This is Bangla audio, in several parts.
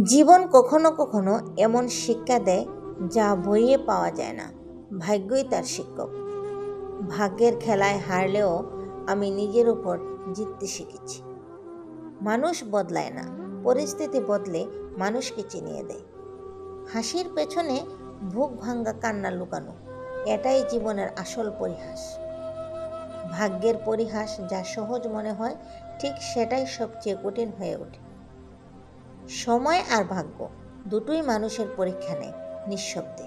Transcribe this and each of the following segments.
জীবন কখনো কখনো এমন শিক্ষা দেয় যা বইয়ে পাওয়া যায় না। ভাগ্যই তার শিক্ষক। ভাগ্যের খেলায় হারলেও আমি নিজের উপর জিততে শিখেছি। মানুষ বদলায় না, পরিস্থিতি বদলে মানুষকে চিনিয়ে দেয়। হাসির পেছনে বুক ভাঙ্গা কান্না লুকানো, এটাই জীবনের আসল পরিহাস। ভাগ্যের পরিহাস যা সহজ মনে হয়, ঠিক সেটাই সবচেয়ে কঠিন হয়ে ওঠে। সময় আর ভাগ্য দুটোই মানুষের পরীক্ষা নেয় নিঃশব্দে।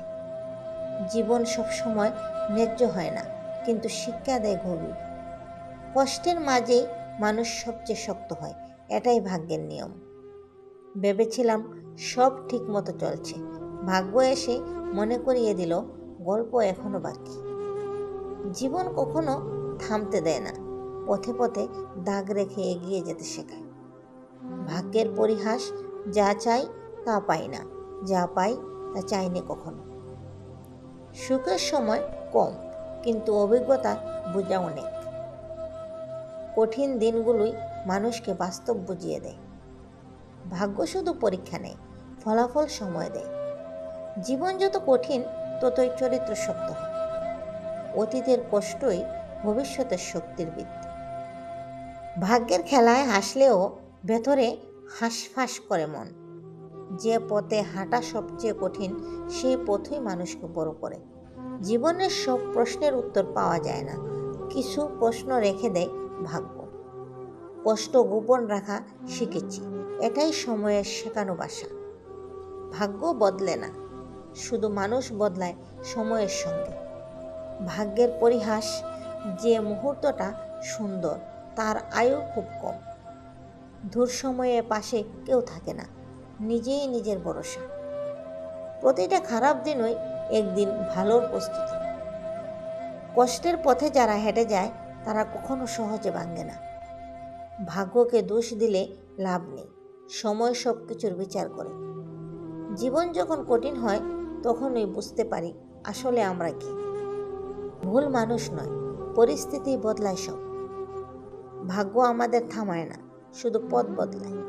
জীবন সবসময় ন্যায্য হয় না, কিন্তু শিক্ষা দেয় গভীর। কষ্টের মাঝেই মানুষ সবচেয়ে শক্ত হয়, এটাই ভাগ্যের নিয়ম। ভেবেছিলাম সব ঠিক মতো চলছে, ভাগ্য এসে মনে করিয়ে দিল, গল্প এখনও বাকি। জীবন কখনো থামতে দেয় না, পথে পথে দাগ রেখে এগিয়ে যেতে শেখায়। ভাগ্যের পরিহাস যা চাই তা পাই না, যা পাই তা চাইনি কখনো। সুখের সময় কম, কিন্তু অভিজ্ঞতা বোঝা অনেক। কঠিন দিনগুলোই মানুষকে বাস্তব বুঝিয়ে দেয়। ভাগ্য শুধু পরীক্ষা নেয়, ফলাফল সময় দেয়। জীবন যত কঠিন, ততই চরিত্র শক্ত হয়। অতীতের কষ্টই ভবিষ্যতের শক্তির ভিত্তি ভাগ্যের খেলায় হাসলেও ভেতরে হাঁসফাঁস করে মন। যে পথে হাঁটা সবচেয়ে কঠিন সেই পথই মানুষকে বড় করে। জীবনের সব প্রশ্নের উত্তর পাওয়া যায় না। কিছু প্রশ্ন রেখে দেয় ভাগ্য। কষ্ট গোপন রাখা শিখেছি। এটাই সময়ের শেখানো বাসা। ভাগ্য বদলে না। শুধু মানুষ বদলায় সময়ের সঙ্গে। ভাগ্যের পরিহাস যে মুহূর্তটা সুন্দর, তার আয়ু খুব কম। দূর সময়ে পাশে কেউ থাকে না, নিজেই নিজের ভরসা। প্রতিটা খারাপ দিনই একদিন ভালোর প্রস্তুতি। কষ্টের পথে যারা হেঁটে যায়, তারা কখনো সহজে ভাঙে না। ভাগ্যকে দোষ দিলে লাভ নেই, সময় সব কিছুর বিচার করে। জীবন যখন কঠিন হয়, তখনই বুঝতে পারি আসলে আমরা কি। ভুল মানুষ নয়, পরিস্থিতি বদলায় সব। ভাগ্য আমাদের থামায় না। শুধু পথ বদলায়।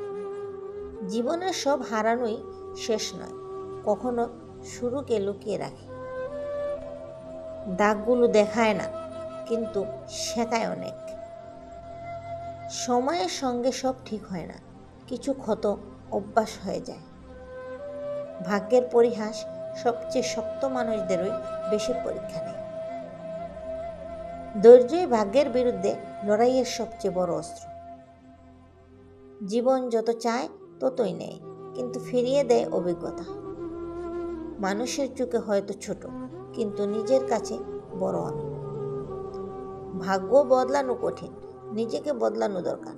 জীবনের সব হারানোই শেষ নয়, কখনো শুরুকে লুকিয়ে রাখে। দাগগুলো দেখায় না, কিন্তু শেখায় অনেক। সময়ের সঙ্গে সব ঠিক হয় না, কিছু ক্ষত অভ্যাস হয়ে যায়। ভাগ্যের পরিহাস সবচেয়ে শক্ত মানুষদেরই বেশি পরীক্ষা নেয়। ধৈর্যই ভাগ্যের বিরুদ্ধে লড়াইয়ের সবচেয়ে বড় অস্ত্র। জীবন যত চায় ততই নেয়, কিন্তু ফিরিয়ে দেয় অভিজ্ঞতা। মানুষের চোখে হয়তো ছোট, কিন্তু নিজের কাছে বড় অনেক। ভাগ্য বদলানো কঠিন, নিজেকে বদলানো দরকার।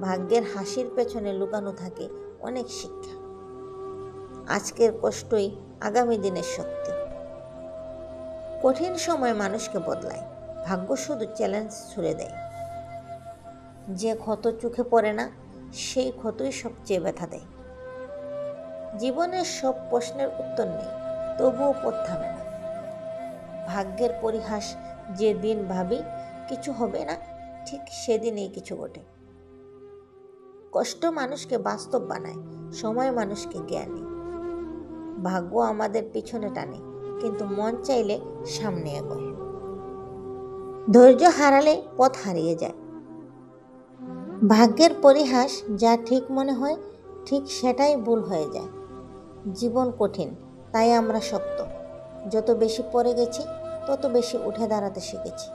ভাগ্যের হাসির পেছনে লুকানো থাকে অনেক শিক্ষা। আজকের কষ্টই আগামী দিনের শক্তি। কঠিন সময় মানুষকে বদলায়, ভাগ্য শুধু চ্যালেঞ্জ ছুড়ে দেয়। যে ক্ষত চোখে পড়ে না, সেই ক্ষতই সবচেয়ে ব্যথা দেয়। জীবনের সব প্রশ্নের উত্তর নেই, তবুও পথ থামে না। ভাগ্যের পরিহাস যে দিন ভাবি, কিছু হবে না, ঠিক সেদিনেই কিছু ঘটে। কষ্ট মানুষকে বাস্তব বানায়, সময় মানুষকে জ্ঞানী ভাগ্য আমাদের পিছনে টানে, কিন্তু মন চাইলে সামনে এগোয়। ধৈর্য হারালে পথ হারিয়ে যায় ভাগ্যের পরিহাস যা ঠিক মনে হয়, ঠিক সেটাই ভুল হয়ে যায়। জীবন কঠিন, তাই আমরা শক্ত। যত বেশি পড়ে গেছি, তত বেশি উঠে দাঁড়াতে শিখেছি।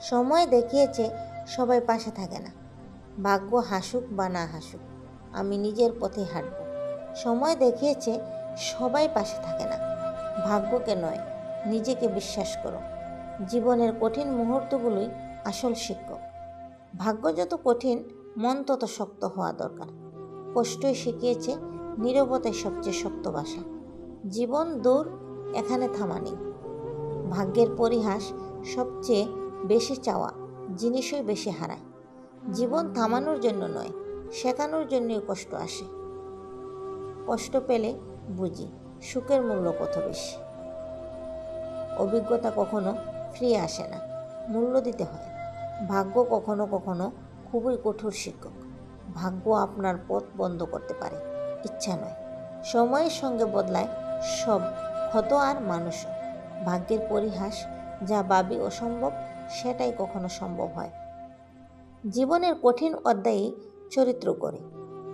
সময় দেখিয়েছে, সবাই পাশে থাকে না। ভাগ্য হাসুক বা না হাসুক, আমি নিজের পথে হাঁটব। সময় দেখিয়েছে, সবাই পাশে থাকে না। ভাগ্যকে নয়, নিজেকে বিশ্বাস করো। জীবনের কঠিন মুহূর্তগুলোই আসল শিক্ষক। ভাগ্য যত কঠিন, মন তত শক্ত হওয়া দরকার। কষ্টই শিখিয়েছে নীরবতাই সবচেয়ে শক্ত বাসা। জীবন দূর, এখানে থামা নেই। ভাগ্যের পরিহাস সবচেয়ে বেশি চাওয়া, জিনিসই বেশি হারায়। জীবন থামানোর জন্য নয়, শেখানোর জন্যই কষ্ট আসে। কষ্ট পেলে বুঝি সুখের মূল্য কত বেশি। অভিজ্ঞতা কখনো ফ্রি আসে না, মূল্য দিতে হয়। ভাগ্য কখনো কখনো খুবই কঠোর শিক্ষক। ভাগ্য আপনার পথ বন্ধ করতে পারে, ইচ্ছা নয়। সময়ের সঙ্গে বদলায় সব ক্ষত আর মানুষও। ভাগ্যের পরিহাস যা ভাবি অসম্ভব, সেটাই কখনো সম্ভব হয়। জীবনের কঠিন অধ্যায়ে চরিত্র করে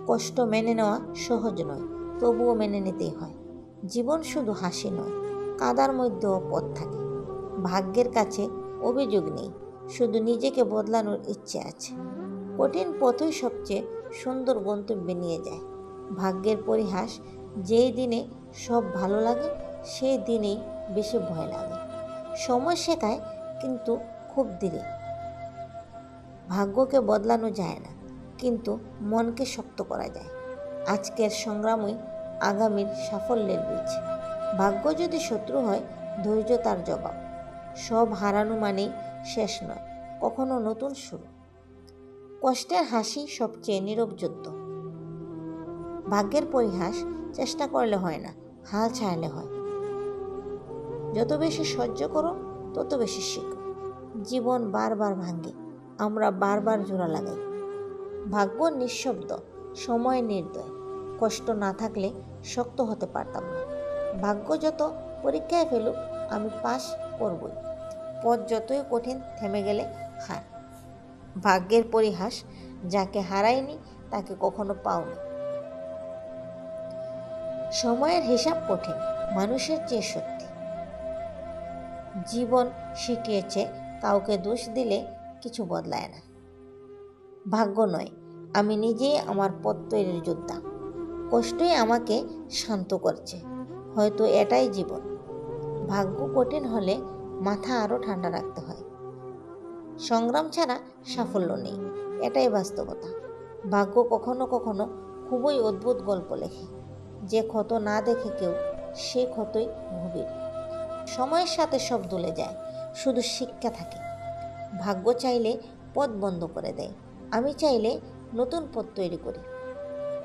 কষ্ট মেনে নেওয়া সহজ নয়, তবুও মেনে নিতেই হয়। জীবন শুধু হাসি নয়, কাদার মধ্যেও পথ থাকে। ভাগ্যের কাছে অভিযোগ নেই শুধু নিজেকে বদলানোর ইচ্ছে আছে। কঠিন পথই সবচেয়ে সুন্দর গন্তব্যে নিয়ে যায়। ভাগ্যের পরিহাস, যেই দিনে সব ভালো লাগে, সেই দিনেই বেশি ভয় লাগে। সময় শেখায়, কিন্তু খুব ধীরে ভাগ্যকে বদলানো যায় না, কিন্তু মনকে শক্ত করা যায়। আজকের সংগ্রামই আগামীর সাফল্যের বীজ। ভাগ্য যদি শত্রু হয়, ধৈর্য তার জবাব। সব হারানো মানেই শেষ নয়, কখনো নতুন শুরু। কষ্টের হাসি সবচেয়ে নীরব যুদ্ধ। ভাগ্যের পরিহাস চেষ্টা করলে হয় না, হাল ছাড়লে হয়। যত বেশি সহ্য করো, তত বেশি শিখো। জীবন বারবার ভাঙে, আমরা বারবার জোড়া লাগাই। ভাগ্য নিঃশব্দ, সময় নির্দয়। কষ্ট না থাকলে শক্ত হতে পারতাম না। ভাগ্য যত পরীক্ষায় ফেলুক, আমি পাস করবই। পথ যতই কঠিন থেমে গেলে হার। ভাগ্যের পরিহাস যাকে হারায়নি, তাকে কখনো পাওনি। সময়ের হিসাব কঠিন, মানুষের চেয়ে সত্যি। জীবন শিখিয়েছে, কাউকে দোষ দিলে কিছু বদলায় না। ভাগ্য নয়, আমি নিজেই আমার পথ তৈরির যোদ্ধা। কষ্টই আমাকে শান্ত করছে, হয়তো এটাই জীবন। ভাগ্য কঠিন হলে মাথা আরও ঠান্ডা রাখতে হয়। সংগ্রাম ছাড়া সাফল্য নেই, এটাই বাস্তবতা। ভাগ্য কখনো কখনো খুবই অদ্ভুত গল্প লেখে। যে ক্ষত না দেখে কেউ, সে ক্ষতই গভীর। সময়ের সাথে সব দুলে যায়, শুধু শিক্ষা থাকে। ভাগ্য চাইলে পথ বন্ধ করে দেয়, আমি চাইলে নতুন পথ তৈরি করি।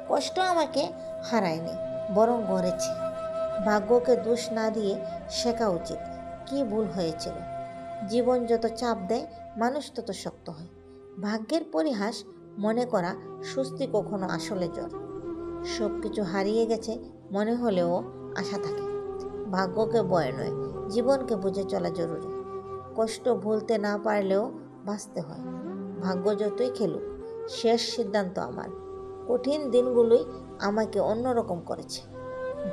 কষ্ট আমাকে হারায়নি, বরং গড়েছে। ভাগ্যকে দোষ না দিয়ে শেখা উচিত। কি ভুল হয়েছিল। জীবন যত চাপ দেয়, মানুষ তত শক্ত হয়। ভাগ্যের পরিহাস মনে করা সুস্থি কখনো আসলে জ্বর সব কিছু হারিয়ে গেছে মনে হলেও আশা থাকে। ভাগ্যকে বয় নয়, জীবনকে বুঝে চলা জরুরি। কষ্ট ভুলতে না পারলেও বাঁচতে হয়। ভাগ্য যতই খেলুক, শেষ সিদ্ধান্ত আমার। কঠিন দিনগুলোই আমাকে অন্যরকম করেছে।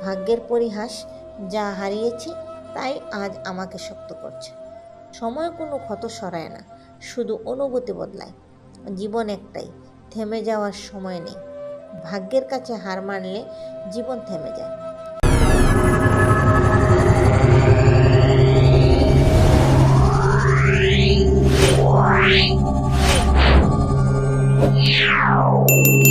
ভাগ্যের পরিহাস যা হারিয়েছি তাই আজ আমাকে শক্ত করছে। সময় কোনো ক্ষত সরায় না, শুধু অনুভূতি বদলায়। জীবন একটাই, থেমে যাওয়ার সময় নেই। ভাগ্যের কাছে হার মানলে জীবন থেমে যায়। Meow.